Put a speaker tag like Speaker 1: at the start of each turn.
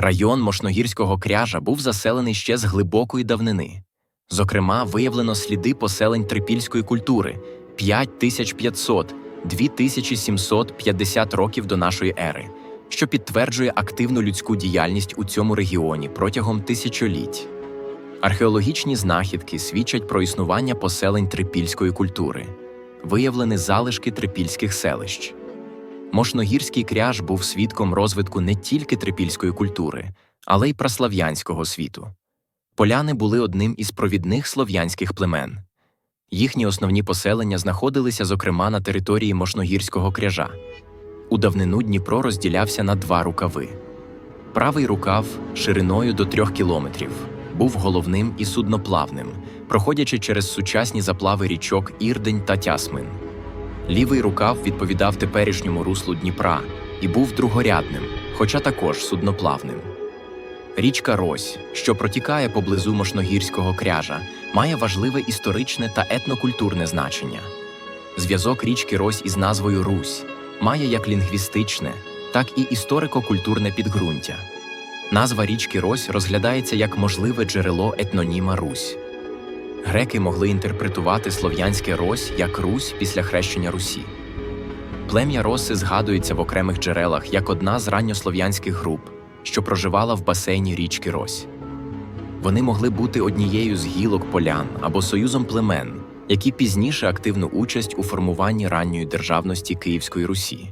Speaker 1: Район Мошногірського кряжа був заселений ще з глибокої давнини. Зокрема, виявлено сліди поселень трипільської культури 5500 2750 років до нашої ери, що підтверджує активну людську діяльність у цьому регіоні протягом тисячоліть. Археологічні знахідки свідчать про існування поселень трипільської культури, виявлені залишки трипільських селищ. Мошногірський кряж був свідком розвитку не тільки трипільської культури, але й праслав'янського світу. Поляни були одним із провідних слов'янських племен. Їхні основні поселення знаходилися, зокрема, на території Мошногірського кряжа. У давнину Дніпро розділявся на два рукави. Правий рукав, шириною до трьох кілометрів, був головним і судноплавним, проходячи через сучасні заплави річок Ірдень та Тясмин. Лівий рукав відповідав теперішньому руслу Дніпра і був другорядним, хоча також судноплавним. Річка Рось, що протікає поблизу Мошногірського кряжа, має важливе історичне та етнокультурне значення. Зв'язок річки Рось із назвою Русь має як лінгвістичне, так і історико-культурне підґрунтя. Назва річки Рось розглядається як можливе джерело етноніма Русь. Греки могли інтерпретувати слов'янське Рось як Русь після хрещення Русі. Плем'я Роси згадується в окремих джерелах як одна з ранньослов'янських груп, що проживала в басейні річки Рось. Вони могли бути однією з гілок полян або союзом племен, які пізніше активну участь у формуванні ранньої державності Київської Русі.